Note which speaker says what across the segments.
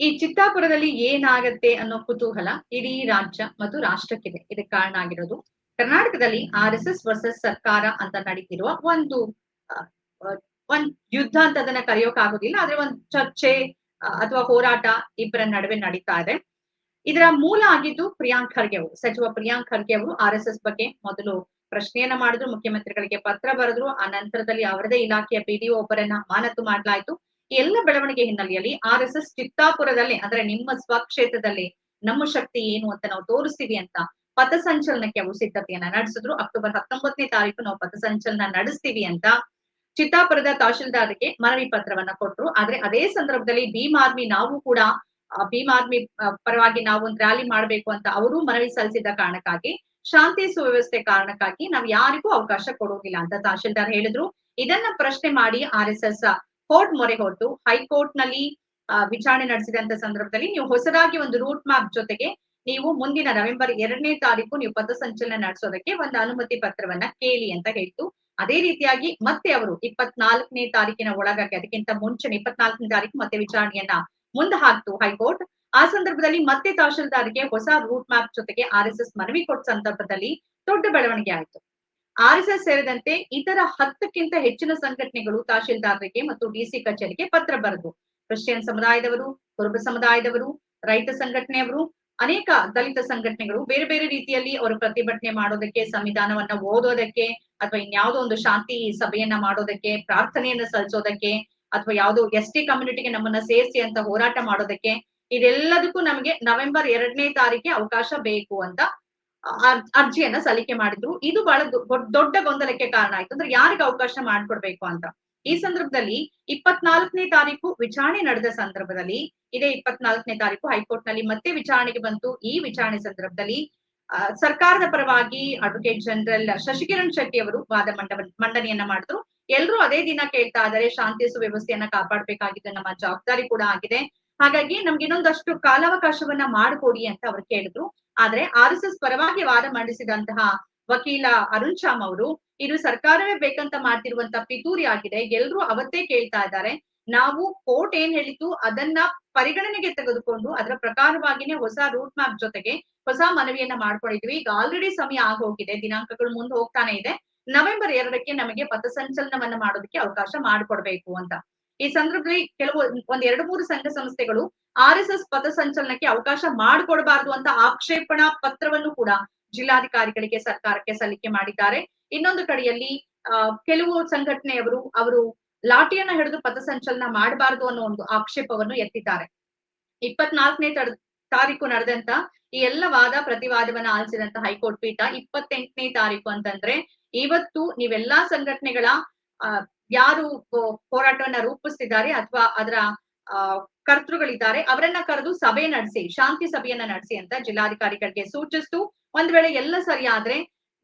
Speaker 1: ಈ ಚಿತ್ತಾಪುರದಲ್ಲಿ ಏನಾಗತ್ತೆ ಅನ್ನೋ ಕುತೂಹಲ ಇಡೀ ರಾಜ್ಯ ಮತ್ತು ರಾಷ್ಟ್ರಕ್ಕಿದೆ. ಇದಕ್ಕೆ ಕಾರಣ ಆಗಿರೋದು ಕರ್ನಾಟಕದಲ್ಲಿ ಆರ್ ಎಸ್ ಎಸ್ ವರ್ಸಸ್ ಸರ್ಕಾರ ಅಂತ ನಡೀತಿರುವ ಒಂದು ಒಂದ್ ಯುದ್ಧ ಅಂತ ಅದನ್ನ ಕರೆಯೋಕ್ ಆಗೋದಿಲ್ಲ ಆದ್ರೆ ಒಂದ್ ಚರ್ಚೆ ಅಥವಾ ಹೋರಾಟ ಇಬ್ಬರ ನಡುವೆ ನಡೀತಾ ಇದೆ. ಇದರ ಮೂಲ ಆಗಿದ್ದು ಪ್ರಿಯಾಂಕ್ ಖರ್ಗೆ ಅವರು. ಸಚಿವ ಪ್ರಿಯಾಂಕ್ ಖರ್ಗೆ ಅವರು ಆರ್ ಎಸ್ ಎಸ್ ಬಗ್ಗೆ ಮೊದಲು ಪ್ರಶ್ನೆಯನ್ನ ಮಾಡಿದ್ರು, ಮುಖ್ಯಮಂತ್ರಿಗಳಿಗೆ ಪತ್ರ ಬರೆದ್ರು, ಆ ನಂತರದಲ್ಲಿ ಅವರದೇ ಇಲಾಖೆಯ ಪಿಡಿಒ ಒಬ್ಬರನ್ನ ಅಮಾನತು ಮಾಡಲಾಯಿತು. ಎಲ್ಲ ಬೆಳವಣಿಗೆ ಹಿನ್ನೆಲೆಯಲ್ಲಿ ಆರ್ ಎಸ್ ಎಸ್ ಚಿತ್ತಾಪುರದಲ್ಲಿ, ಅಂದ್ರೆ ನಿಮ್ಮ ಸ್ವಕ್ಷೇತ್ರದಲ್ಲಿ ನಮ್ಮ ಶಕ್ತಿ ಏನು ಅಂತ ನಾವು ತೋರಿಸ್ತೀವಿ ಅಂತ ಪಥಸಂಚಲನಕ್ಕೆ ಅವರು ಸಿದ್ಧತೆಯನ್ನ ನಡೆಸಿದ್ರು. ಅಕ್ಟೋಬರ್ ಹತ್ತೊಂಬತ್ತನೇ ತಾರೀಕು ನಾವು ಪಥಸಂಚಲನ ನಡೆಸ್ತೀವಿ ಅಂತ ಚಿತ್ತಾಪುರದ ತಹಶೀಲ್ದಾರ್ಗೆ ಮನವಿ ಪತ್ರವನ್ನ ಕೊಟ್ರು. ಆದ್ರೆ ಅದೇ ಸಂದರ್ಭದಲ್ಲಿ ಭೀಮ್ ಆರ್ಮಿ ನಾವು ಕೂಡ ಭೀಮ್ ಆರ್ಮಿ ಪರವಾಗಿ ನಾವು ಒಂದು ರ್ಯಾಲಿ ಮಾಡಬೇಕು ಅಂತ ಅವರು ಮನವಿ ಸಲ್ಲಿಸಿದ ಕಾರಣಕ್ಕಾಗಿ, ಶಾಂತಿ ಸುವ್ಯವಸ್ಥೆ ಕಾರಣಕ್ಕಾಗಿ ನಾವು ಯಾರಿಗೂ ಅವಕಾಶ ಕೊಡೋದಿಲ್ಲ ಅಂತ ತಹಶೀಲ್ದಾರ್ ಹೇಳಿದ್ರು. ಇದನ್ನ ಪ್ರಶ್ನೆ ಮಾಡಿ ಆರ್ ಎಸ್ ಎಸ್ ಕೋರ್ಟ್ ಮೊರೆ ಹೊರಟು ಹೈಕೋರ್ಟ್ನಲ್ಲಿ ವಿಚಾರಣೆ ನಡೆಸಿದಂತ ಸಂದರ್ಭದಲ್ಲಿ ನೀವು ಹೊಸದಾಗಿ ಒಂದು ರೂಟ್ ಮ್ಯಾಪ್ ಜೊತೆಗೆ ನೀವು ಮುಂದಿನ ನವೆಂಬರ್ ಎರಡನೇ ತಾರೀಕು ನೀವು ಪಥಸಂಚಲನ ನಡೆಸೋದಕ್ಕೆ ಒಂದು ಅನುಮತಿ ಪತ್ರವನ್ನ ಕೇಳಿ ಅಂತ ಹೇಳ್ತು. ಅದೇ ರೀತಿಯಾಗಿ ಮತ್ತೆ ಅವರು ಇಪ್ಪತ್ನಾಲ್ಕನೇ ತಾರೀಕಿನ ಒಳಗಾಗಿ, ಅದಕ್ಕಿಂತ ಮುಂಚೆನೆ ಇಪ್ಪತ್ನಾಲ್ಕನೇ ತಾರೀಕು ಮತ್ತೆ ವಿಚಾರಣೆಯನ್ನ ಮುಂದೆ ಹಾಕ್ತು ಹೈಕೋರ್ಟ್. ಆ ಸಂದರ್ಭದಲ್ಲಿ ಮತ್ತೆ ತಹಶೀಲ್ದಾರ್ಗೆ ಹೊಸ ರೂಟ್ ಮ್ಯಾಪ್ ಜೊತೆಗೆ ಆರ್ ಎಸ್ ಎಸ್ ಮನವಿ ಕೊಟ್ಟ ಸಂದರ್ಭದಲ್ಲಿ ದೊಡ್ಡ ಬೆಳವಣಿಗೆ ಆಯ್ತು. ಆರ್ ಎಸ್ ಸೇರಿದಂತೆ ಇತರ ಹತ್ತಕ್ಕಿಂತ ಹೆಚ್ಚಿನ ಸಂಘಟನೆಗಳು ತಹಶೀಲ್ದಾರರಿಗೆ ಮತ್ತು ಡಿಸಿ ಕಚೇರಿಗೆ ಪತ್ರ ಬರೆದು, ಕ್ರಿಶ್ಚಿಯನ್ ಸಮುದಾಯದವರು, ಕುರುಬ ಸಮುದಾಯದವರು, ರೈತ ಸಂಘಟನೆಯವರು, ಅನೇಕ ದಲಿತ ಸಂಘಟನೆಗಳು ಬೇರೆ ಬೇರೆ ರೀತಿಯಲ್ಲಿ ಅವರು ಪ್ರತಿಭಟನೆ ಮಾಡೋದಕ್ಕೆ, ಸಂವಿಧಾನವನ್ನ ಓದೋದಕ್ಕೆ ಅಥವಾ ಇನ್ಯಾವುದೋ ಒಂದು ಶಾಂತಿ ಸಭೆಯನ್ನ ಮಾಡೋದಕ್ಕೆ, ಪ್ರಾರ್ಥನೆಯನ್ನ ಸಲ್ಲಿಸೋದಕ್ಕೆ ಅಥವಾ ಯಾವುದೋ ಎಸ್ ಟಿ ಕಮ್ಯುನಿಟಿಗೆ ನಮ್ಮನ್ನ ಸೇರಿಸಿ ಅಂತ ಹೋರಾಟ ಮಾಡೋದಕ್ಕೆ, ಇದೆಲ್ಲದಕ್ಕೂ ನಮಗೆ ನವೆಂಬರ್ ಎರಡನೇ ತಾರೀಕಿಗೆ ಅವಕಾಶ ಬೇಕು ಅಂತ ಅರ್ಜಿಯನ್ನ ಸಲ್ಲಿಕೆ ಮಾಡಿದ್ರು. ಇದು ಬಹಳ ದೊಡ್ಡ ಗೊಂದಲಕ್ಕೆ ಕಾರಣ ಆಯ್ತು. ಅಂದ್ರೆ ಯಾರಿಗೆ ಅವಕಾಶ ಮಾಡ್ಕೊಡ್ಬೇಕು ಅಂತ? ಈ ಸಂದರ್ಭದಲ್ಲಿ ಇಪ್ಪತ್ನಾಲ್ಕನೇ ತಾರೀಕು ವಿಚಾರಣೆ ನಡೆದ ಸಂದರ್ಭದಲ್ಲಿ, ಇದೇ ಇಪ್ಪತ್ನಾಲ್ಕನೇ ತಾರೀಕು ಹೈಕೋರ್ಟ್ನಲ್ಲಿ ಮತ್ತೆ ವಿಚಾರಣೆಗೆ ಬಂತು. ಈ ವಿಚಾರಣೆ ಸಂದರ್ಭದಲ್ಲಿ ಸರ್ಕಾರದ ಪರವಾಗಿ ಅಡ್ವೊಕೇಟ್ ಜನರಲ್ ಶಶಿಕಿರಣ್ ಶೆಟ್ಟಿ ಅವರು ವಾದ ಮಂಡ ಮಂಡನೆಯನ್ನ ಮಾಡಿದ್ರು. ಎಲ್ರೂ ಅದೇ ದಿನ ಕೇಳ್ತಾ ಇದ್ದಾರೆ, ಶಾಂತಿ ಸುವ್ಯವಸ್ಥೆಯನ್ನ ಕಾಪಾಡ್ಬೇಕಾಗಿದೆ, ನಮ್ಮ ಜವಾಬ್ದಾರಿ ಕೂಡ ಆಗಿದೆ. ಹಾಗಾಗಿ ನಮ್ಗೆ ಇನ್ನೊಂದಷ್ಟು ಕಾಲಾವಕಾಶವನ್ನ ಮಾಡಿಕೊಡಿ ಅಂತ ಅವ್ರು ಕೇಳಿದ್ರು. ಆದ್ರೆ ಆರ್ ಎಸ್ ಪರವಾಗಿ ವಾದ ಮಂಡಿಸಿದಂತಹ ವಕೀಲ ಅರುಣ್ ಶಾಮ್ ಅವರು, ಇದು ಸರ್ಕಾರವೇ ಬೇಕಂತ ಮಾಡ್ತಿರುವಂತ ಪಿತೂರಿ ಆಗಿದೆ. ಎಲ್ರೂ ಅವತ್ತೇ ಕೇಳ್ತಾ ಇದ್ದಾರೆ. ನಾವು ಕೋರ್ಟ್ ಏನ್ ಹೇಳಿತು ಅದನ್ನ ಪರಿಗಣನೆಗೆ ತೆಗೆದುಕೊಂಡು ಅದರ ಪ್ರಕಾರವಾಗಿನೇ ಹೊಸ ರೂಟ್ ಮ್ಯಾಪ್ ಜೊತೆಗೆ ಹೊಸ ಮನವಿಯನ್ನ ಮಾಡ್ಕೊಂಡಿದ್ವಿ. ಈಗ ಆಲ್ರೆಡಿ ಸಮಯ ಆಗೋಗಿದೆ. ದಿನಾಂಕಗಳು ಮುಂದೆ ಹೋಗ್ತಾನೆ ಇದೆ. ನವೆಂಬರ್ ಎರಡಕ್ಕೆ ನಮಗೆ ಪಥಸಂಚಲನವನ್ನ ಮಾಡೋದಕ್ಕೆ ಅವಕಾಶ ಮಾಡಿಕೊಡ್ಬೇಕು ಅಂತ. ಈ ಸಂದರ್ಭದಲ್ಲಿ ಕೆಲವು ಒಂದ್ ಎರಡು ಮೂರು ಸಂಘ ಸಂಸ್ಥೆಗಳು ಆರ್ ಎಸ್ ಎಸ್ ಪಥಸಂಚಲನಕ್ಕೆ ಅವಕಾಶ ಮಾಡಿಕೊಡಬಾರದು ಅಂತ ಆಕ್ಷೇಪಣಾ ಪತ್ರವನ್ನು ಕೂಡ ಜಿಲ್ಲಾಧಿಕಾರಿಗಳಿಗೆ ಸರ್ಕಾರಕ್ಕೆ ಸಲ್ಲಿಕೆ ಮಾಡಿದ್ದಾರೆ. ಇನ್ನೊಂದು ಕಡೆಯಲ್ಲಿ, ಆ, ಕೆಲವು ಸಂಘಟನೆಯವರು ಅವರು ಲಾಠಿಯನ್ನ ಹಿಡಿದು ಪಥಸಂಚಲನ ಮಾಡಬಾರದು ಅನ್ನೋ ಒಂದು ಆಕ್ಷೇಪವನ್ನು ಎತ್ತಿದ್ದಾರೆ. ಇಪ್ಪತ್ನಾಲ್ಕನೇ ತಾರೀಕು ನಡೆದಂತ ಈ ಎಲ್ಲ ವಾದ ಪ್ರತಿವಾದವನ್ನ ಆಲಿಸಿದಂತ ಹೈಕೋರ್ಟ್ ಪೀಠ ಇಪ್ಪತ್ತೆಂಟನೇ ತಾರೀಕು ಅಂತಂದ್ರೆ, ಇವತ್ತು ನೀವೆಲ್ಲಾ ಸಂಘಟನೆಗಳ ಯಾರು ಹೋರಾಟವನ್ನ ರೂಪಿಸ್ತಿದ್ದಾರೆ ಅಥವಾ ಅದರ ಕರ್ತೃಗಳಿದ್ದಾರೆ, ಅವರನ್ನ ಕರೆದು ಸಭೆ ನಡೆಸಿ, ಶಾಂತಿ ಸಭೆಯನ್ನ ನಡೆಸಿ ಅಂತ ಜಿಲ್ಲಾಧಿಕಾರಿಗಳಿಗೆ ಸೂಚಿಸ್ತು. ಒಂದ್ ವೇಳೆ ಎಲ್ಲ ಸರಿ ಆದ್ರೆ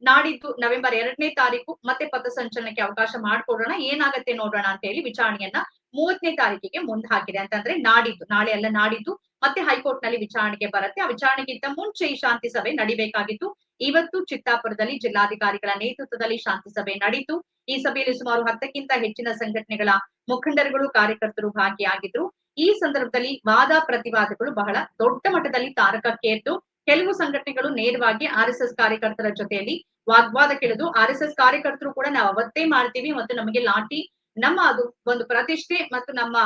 Speaker 1: ನಾಡಿದ್ದು ನವೆಂಬರ್ ಎರಡನೇ ತಾರೀಕು ಮತ್ತೆ ಪಥಸಂಚಲನಕ್ಕೆ ಅವಕಾಶ ಮಾಡ್ಕೊಡೋಣ, ಏನಾಗತ್ತೆ ನೋಡೋಣ ಅಂತ ಹೇಳಿ ವಿಚಾರಣೆಯನ್ನ ಮೂವತ್ತನೇ ತಾರೀಕಿಗೆ ಮುಂದೆ ಹಾಕಿದೆ ಅಂತಂದ್ರೆ ನಾಡಿದ್ದು, ನಾಳೆ ಎಲ್ಲ ನಾಡಿದ್ದು, ಮತ್ತೆ ಹೈಕೋರ್ಟ್ನಲ್ಲಿ ವಿಚಾರಣೆಗೆ ಬರುತ್ತೆ. ಆ ವಿಚಾರಣೆಗಿಂತ ಮುಂಚೆ ಈ ಶಾಂತಿ ಸಭೆ ನಡಿಬೇಕಾಗಿತ್ತು. ಇವತ್ತು ಚಿತ್ತಾಪುರದಲ್ಲಿ ಜಿಲ್ಲಾಧಿಕಾರಿಗಳ ನೇತೃತ್ವದಲ್ಲಿ ಶಾಂತಿ ಸಭೆ ನಡೆಯಿತು. ಈ ಸಭೆಯಲ್ಲಿ ಸುಮಾರು ಹತ್ತಕ್ಕಿಂತ ಹೆಚ್ಚಿನ ಸಂಘಟನೆಗಳ ಮುಖಂಡರುಗಳು, ಕಾರ್ಯಕರ್ತರು ಭಾಗಿಯಾಗಿದ್ರು. ಈ ಸಂದರ್ಭದಲ್ಲಿ ವಾದ ಪ್ರತಿವಾದಗಳು ಬಹಳ ದೊಡ್ಡ ಮಟ್ಟದಲ್ಲಿ ತಾರಕಕ್ಕೇರಿತು ಕೆಲವು ಸಂಘಟನೆಗಳು ನೇರವಾಗಿ ಆರ್ ಎಸ್ ಎಸ್ ಕಾರ್ಯಕರ್ತರ ಜೊತೆಯಲ್ಲಿ ವಾಗ್ವಾದ ಕೇಳಿದ್ರು. ಆರ್ ಎಸ್ ಎಸ್ ಕಾರ್ಯಕರ್ತರು ಕೂಡ ನಾವು ಅವತ್ತೇ ಮಾಡ್ತೀವಿ ಮತ್ತು ನಮಗೆ ಲಾಠಿ, ನಮ್ಮ ಅದು ಒಂದು ಪ್ರತಿಷ್ಠೆ ಮತ್ತು ನಮ್ಮ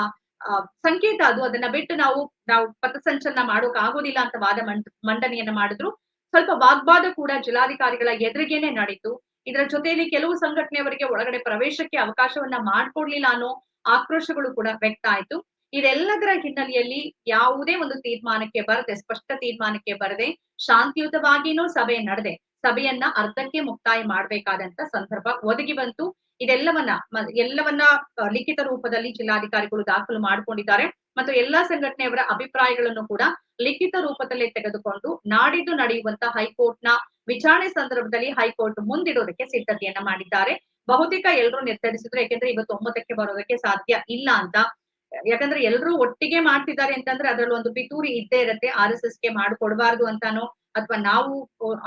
Speaker 1: ಸಂಕೇತ ಅದು. ಅದನ್ನ ಬಿಟ್ಟು ನಾವು ನಾವು ಪಥಸಂಚಲನ ಮಾಡೋಕ್ ಆಗೋದಿಲ್ಲ ಅಂತ ವಾದ ಮಂಡ್- ಮಂಡನೆಯನ್ನ ಮಾಡಿದ್ರು. ಸ್ವಲ್ಪ ವಾಗ್ವಾದ ಕೂಡ ಜಿಲ್ಲಾಧಿಕಾರಿಗಳ ಎದುರಿಗೇನೆ ನಡೀತು ಇದರ ಜೊತೆಯಲ್ಲಿ ಕೆಲವು ಸಂಘಟನೆಯವರಿಗೆ ಒಳಗಡೆ ಪ್ರವೇಶಕ್ಕೆ ಅವಕಾಶವನ್ನ ಮಾಡ್ಕೊಡ್ಲಿಲ್ಲ ಅನ್ನೋ ಆಕ್ರೋಶಗಳು ಕೂಡ ವ್ಯಕ್ತ ಆಯ್ತು. ಇದೆಲ್ಲದರ ಹಿನ್ನೆಲೆಯಲ್ಲಿ ಯಾವುದೇ ಒಂದು ತೀರ್ಮಾನಕ್ಕೆ ಬರದೆ, ಸ್ಪಷ್ಟ ತೀರ್ಮಾನಕ್ಕೆ ಬರದೆ, ಶಾಂತಿಯುತವಾಗಿನೂ ಸಭೆ ನಡೆದೆ. ಸಭೆಯನ್ನ ಅರ್ಧಕ್ಕೆ ಮುಕ್ತಾಯ ಮಾಡಬೇಕಾದಂತ ಸಂದರ್ಭ ಒದಗಿ ಬಂತು. ಇದೆಲ್ಲವನ್ನ ಎಲ್ಲವನ್ನ ಲಿಖಿತ ರೂಪದಲ್ಲಿ ಜಿಲ್ಲಾಧಿಕಾರಿಗಳು ದಾಖಲು ಮಾಡಿಕೊಂಡಿದ್ದಾರೆ. ಮತ್ತು ಎಲ್ಲಾ ಸಂಘಟನೆಯವರ ಅಭಿಪ್ರಾಯಗಳನ್ನು ಕೂಡ ಲಿಖಿತ ರೂಪದಲ್ಲಿ ತೆಗೆದುಕೊಂಡು ನಾಡಿದ್ದು ನಡೆಯುವಂತ ಹೈಕೋರ್ಟ್ನ ವಿಚಾರಣೆ ಸಂದರ್ಭದಲ್ಲಿ ಹೈಕೋರ್ಟ್ ಮುಂದಿಡೋದಕ್ಕೆ ಸಿದ್ಧತೆಯನ್ನ ಮಾಡಿದ್ದಾರೆ. ಬಹುತೇಕ ಎಲ್ಲರೂ ನಿರ್ಧರಿಸಿದ್ರು, ಯಾಕೆಂದ್ರೆ ಇವತ್ತು ಒಂಬತ್ತಕ್ಕೆ ಬರೋದಕ್ಕೆ ಸಾಧ್ಯ ಇಲ್ಲ ಅಂತ. ಯಾಕಂದ್ರೆ ಎಲ್ಲರೂ ಒಟ್ಟಿಗೆ ಮಾಡ್ತಿದ್ದಾರೆ ಅಂತಂದ್ರೆ ಅದರಲ್ಲಿ ಒಂದು ಪಿತೂರಿ ಇದ್ದೇ ಇರುತ್ತೆ. ಆರ್ ಎಸ್ ಎಸ್ಗೆ ಮಾಡ್ಕೊಡ್ಬಾರ್ದು ಅಂತಾನು, ಅಥವಾ ನಾವು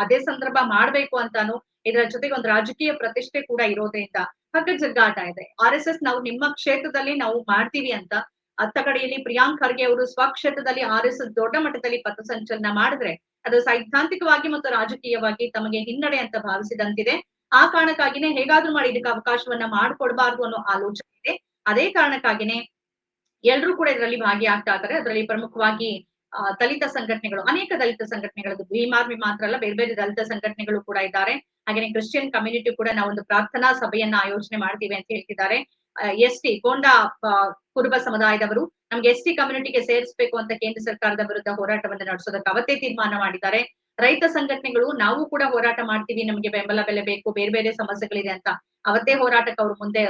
Speaker 1: ಅದೇ ಸಂದರ್ಭ ಮಾಡ್ಬೇಕು ಅಂತಾನು, ಇದರ ಜೊತೆಗೆ ಒಂದು ರಾಜಕೀಯ ಪ್ರತಿಷ್ಠೆ ಕೂಡ ಇರೋದ್ರಿಂದ ಹಗ್ಗ ಜಗ್ಗಾಟ ಇದೆ. ಆರ್ ಎಸ್ ಎಸ್ ನಾವು ನಿಮ್ಮ ಕ್ಷೇತ್ರದಲ್ಲಿ ನಾವು ಮಾಡ್ತೀವಿ ಅಂತ ಅತ್ತಕಡೆಯಲ್ಲಿ ಪ್ರಿಯಾಂಕ್ ಖರ್ಗೆ ಅವರು ಸ್ವಕ್ಷೇತ್ರದಲ್ಲಿ ಆರ್ ಎಸ್ ದೊಡ್ಡ ಮಟ್ಟದಲ್ಲಿ ಪಥಸಂಚಲನ ಮಾಡಿದ್ರೆ ಅದು ಸೈದ್ಧಾಂತಿಕವಾಗಿ ಮತ್ತು ರಾಜಕೀಯವಾಗಿ ತಮಗೆ ಹಿನ್ನಡೆ ಅಂತ ಭಾವಿಸಿದಂತಿದೆ. ಆ ಕಾರಣಕ್ಕಾಗಿನೇ ಹೇಗಾದ್ರೂ ಮಾಡಿ ಇದಕ್ಕೆ ಅವಕಾಶವನ್ನ ಮಾಡ್ಕೊಡ್ಬಾರ್ದು ಅನ್ನೋ ಆಲೋಚನೆ ಇದೆ. ಅದೇ ಕಾರಣಕ್ಕಾಗಿನೇ ಎಲ್ರೂ ಕೂಡ ಇದರಲ್ಲಿ ಭಾಗಿಯಾಗ್ತಾ ಇದ್ದಾರೆ. ಅದರಲ್ಲಿ ಪ್ರಮುಖವಾಗಿ ದಲಿತ ಸಂಘಟನೆಗಳು, ಅನೇಕ ದಲಿತ ಸಂಘಟನೆಗಳು ಭೀಮಾರ್ಮಿ ಮಾತ್ರ ಅಲ್ಲ, ಬೇರೆ ಬೇರೆ ದಲಿತ ಸಂಘಟನೆಗಳು ಕೂಡ ಇದ್ದಾರೆ. ಹಾಗೇನೇ ಕ್ರಿಶ್ಚಿಯನ್ ಕಮ್ಯುನಿಟಿ ಕೂಡ ನಾವು ಒಂದು ಪ್ರಾರ್ಥನಾ ಸಭೆಯನ್ನ ಆಯೋಜನೆ ಮಾಡ್ತೀವಿ ಅಂತ ಹೇಳ್ತಿದ್ದಾರೆ. ಎಸ್ ಟಿ, ಕೊಂಡಾ ಕುರುಬ ಸಮುದಾಯದವರು, ನಮ್ಗೆ ಎಸ್ ಟಿ ಕಮ್ಯುನಿಟಿಗೆ ಸೇರಿಸಬೇಕು ಅಂತ ಕೇಂದ್ರ ಸರ್ಕಾರದ ವಿರುದ್ಧ ಹೋರಾಟವನ್ನು ನಡೆಸೋದಕ್ಕೆ ಅವತ್ತೇ ತೀರ್ಮಾನ ಮಾಡಿದ್ದಾರೆ. ರೈತ ಸಂಘಟನೆಗಳು, ನಾವು ಕೂಡ ಹೋರಾಟ ಮಾಡ್ತೀವಿ, ನಮಗೆ ಬೆಂಬಲ ಬೆಲೆ ಬೇಕು, ಬೇರೆ ಬೇರೆ ಸಮಸ್ಯೆಗಳಿದೆ ಅಂತ ಅವತ್ತೇ ಹೋರಾಟಕ್ಕೆ ಅವರು ಮುಂದೆ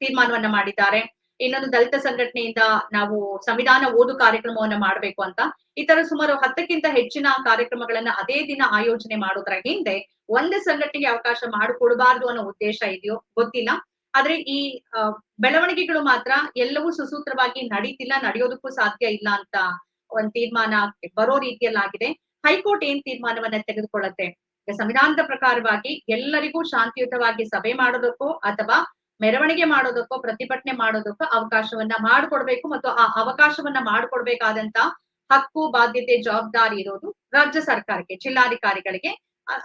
Speaker 1: ತೀರ್ಮಾನವನ್ನ ಮಾಡಿದ್ದಾರೆ. ಇನ್ನೊಂದು ದಲಿತ ಸಂಘಟನೆಯಿಂದ ನಾವು ಸಂವಿಧಾನ ಓದು ಕಾರ್ಯಕ್ರಮವನ್ನ ಮಾಡಬೇಕು ಅಂತ. ಈ ತರ ಸುಮಾರು ಹತ್ತಕ್ಕಿಂತ ಹೆಚ್ಚಿನ ಕಾರ್ಯಕ್ರಮಗಳನ್ನ ಅದೇ ದಿನ ಆಯೋಜನೆ ಮಾಡೋದ್ರ ಹಿಂದೆ ಒಂದೇ ಸಂಘಟನೆಗೆ ಅವಕಾಶ ಮಾಡಿಕೊಡಬಾರ್ದು ಅನ್ನೋ ಉದ್ದೇಶ ಇದೆಯೋ ಗೊತ್ತಿಲ್ಲ. ಆದ್ರೆ ಈ ಬೆಳವಣಿಗೆಗಳು ಮಾತ್ರ ಎಲ್ಲವೂ ಸುಸೂತ್ರವಾಗಿ ನಡೀತಿಲ್ಲ, ನಡೆಯೋದಕ್ಕೂ ಸಾಧ್ಯ ಇಲ್ಲ ಅಂತ ಒಂದ್ ತೀರ್ಮಾನ ಬರೋ ರೀತಿಯಲ್ಲಾಗಿದೆ. ಹೈಕೋರ್ಟ್ ಏನ್ ತೀರ್ಮಾನವನ್ನ ತೆಗೆದುಕೊಳ್ಳುತ್ತೆ? ಸಂವಿಧಾನದ ಪ್ರಕಾರವಾಗಿ ಎಲ್ಲರಿಗೂ ಶಾಂತಿಯುತವಾಗಿ ಸಭೆ ಮಾಡೋದಕ್ಕೋ ಅಥವಾ ಮೆರವಣಿಗೆ ಮಾಡೋದಕ್ಕೋ, ಪ್ರತಿಭಟನೆ ಮಾಡೋದಕ್ಕೋ ಅವಕಾಶವನ್ನ ಮಾಡಿಕೊಡ್ಬೇಕು ಮತ್ತು ಆ ಅವಕಾಶವನ್ನ ಮಾಡಿಕೊಡ್ಬೇಕಾದಂತ ಹಕ್ಕು, ಬಾಧ್ಯತೆ, ಜವಾಬ್ದಾರಿ ಇರೋದು ರಾಜ್ಯ ಸರ್ಕಾರಕ್ಕೆ, ಜಿಲ್ಲಾಧಿಕಾರಿಗಳಿಗೆ.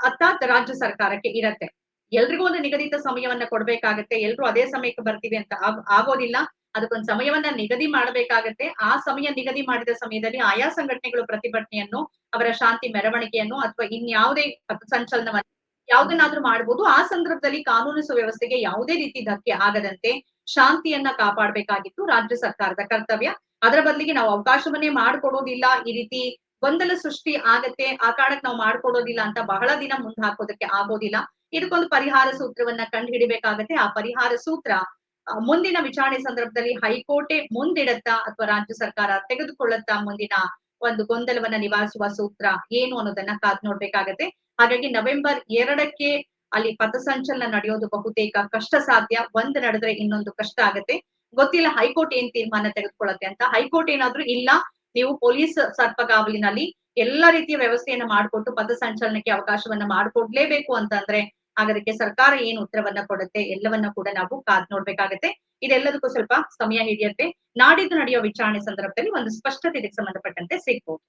Speaker 1: ಅರ್ಥಾತ್ ರಾಜ್ಯ ಸರ್ಕಾರಕ್ಕೆ ಇರತ್ತೆ. ಎಲ್ರಿಗೂ ಒಂದು ನಿಗದಿತ ಸಮಯವನ್ನ ಕೊಡ್ಬೇಕಾಗತ್ತೆ. ಎಲ್ರು ಅದೇ ಸಮಯಕ್ಕೆ ಬರ್ತೀವಿ ಅಂತ ಆಗ್- ಆಗೋದಿಲ್ಲ. ಅದಕ್ಕೊಂದು ಸಮಯವನ್ನ ನಿಗದಿ ಮಾಡಬೇಕಾಗತ್ತೆ. ಆ ಸಮಯ ನಿಗದಿ ಮಾಡಿದ ಸಮಯದಲ್ಲಿ ಆಯಾ ಸಂಘಟನೆಗಳು ಪ್ರತಿಭಟನೆಯನ್ನು, ಅವರ ಶಾಂತಿ ಮೆರವಣಿಗೆಯನ್ನು ಅಥವಾ ಇನ್ಯಾವುದೇ ಸಂಚಲನವನ್ನು ಯಾವ್ದನ್ನಾದ್ರೂ ಮಾಡ್ಬೋದು. ಆ ಸಂದರ್ಭದಲ್ಲಿ ಕಾನೂನು ಸುವ್ಯವಸ್ಥೆಗೆ ಯಾವುದೇ ರೀತಿ ಧಕ್ಕೆ ಆಗದಂತೆ ಶಾಂತಿಯನ್ನ ಕಾಪಾಡಬೇಕಾಗಿತ್ತು ರಾಜ್ಯ ಸರ್ಕಾರದ ಕರ್ತವ್ಯ. ಅದರ ಬದಲಿಗೆ ನಾವು ಅವಕಾಶವನ್ನೇ ಮಾಡ್ಕೊಡೋದಿಲ್ಲ. ಈ ರೀತಿ ಗೊಂದಲ ಸೃಷ್ಟಿ ಆಗತ್ತೆ. ಆ ಕಾರಣಕ್ಕೆ ನಾವು ಮಾಡ್ಕೊಡೋದಿಲ್ಲ ಅಂತ ಬಹಳ ದಿನ ಮುಂದೆ ಹಾಕೋದಕ್ಕೆ ಆಗೋದಿಲ್ಲ. ಇದಕ್ಕೊಂದು ಪರಿಹಾರ ಸೂತ್ರವನ್ನ ಕಂಡುಹಿಡಿಬೇಕಾಗತ್ತೆ. ಆ ಪರಿಹಾರ ಸೂತ್ರ ಮುಂದಿನ ವಿಚಾರಣೆ ಸಂದರ್ಭದಲ್ಲಿ ಹೈಕೋರ್ಟೆ ಮುಂದಿಡತ್ತಾ ಅಥವಾ ರಾಜ್ಯ ಸರ್ಕಾರ ತೆಗೆದುಕೊಳ್ಳುತ್ತಾ ಮುಂದಿನ ಒಂದು ಗೊಂದಲವನ್ನ ನಿವಾರಿಸುವ ಸೂತ್ರ ಏನು ಅನ್ನೋದನ್ನ ಕಾದ್ ನೋಡ್ಬೇಕಾಗತ್ತೆ. ಹಾಗಾಗಿ ನವೆಂಬರ್ ಎರಡಕ್ಕೆ ಅಲ್ಲಿ ಪಥಸಂಚಲನ ನಡೆಯೋದು ಬಹುತೇಕ ಕಷ್ಟ ಸಾಧ್ಯ ಒಂದ್ ನಡೆದ್ರೆ ಇನ್ನೊಂದು ಕಷ್ಟ ಆಗತ್ತೆ. ಗೊತ್ತಿಲ್ಲ ಹೈಕೋರ್ಟ್ ಏನ್ ತೀರ್ಮಾನ ತೆಗೆದುಕೊಳ್ಳುತ್ತೆ ಅಂತ. ಹೈಕೋರ್ಟ್ ಏನಾದ್ರೂ ಇಲ್ಲ, ನೀವು ಪೊಲೀಸ್ ಸರ್ಪಗಾವಲಿನಲ್ಲಿ ಎಲ್ಲಾ ರೀತಿಯ ವ್ಯವಸ್ಥೆಯನ್ನ ಮಾಡಿಕೊಟ್ಟು ಪಥಸಂಚಲನಕ್ಕೆ ಅವಕಾಶವನ್ನ ಮಾಡಿಕೊಡ್ಲೇಬೇಕು ಅಂತಂದ್ರೆ ಆಗ ಅದಕ್ಕೆ ಸರ್ಕಾರ ಏನ್ ಉತ್ತರವನ್ನ ಕೊಡುತ್ತೆ ಎಲ್ಲವನ್ನ ಕೂಡ ನಾವು ಕಾದ್ ನೋಡ್ಬೇಕಾಗತ್ತೆ. ಇದೆಲ್ಲದಕ್ಕೂ ಸ್ವಲ್ಪ ಸಮಯ ಹಿಡಿಯುತ್ತೆ. ನಾಡಿದ್ದು ನಡೆಯೋ ವಿಚಾರಣೆ ಸಂದರ್ಭದಲ್ಲಿ ಒಂದು ಸ್ಪಷ್ಟತೆ ಇದಕ್ಕೆ ಸಂಬಂಧಪಟ್ಟಂತೆ ಸಿಗ್ಬೋದು.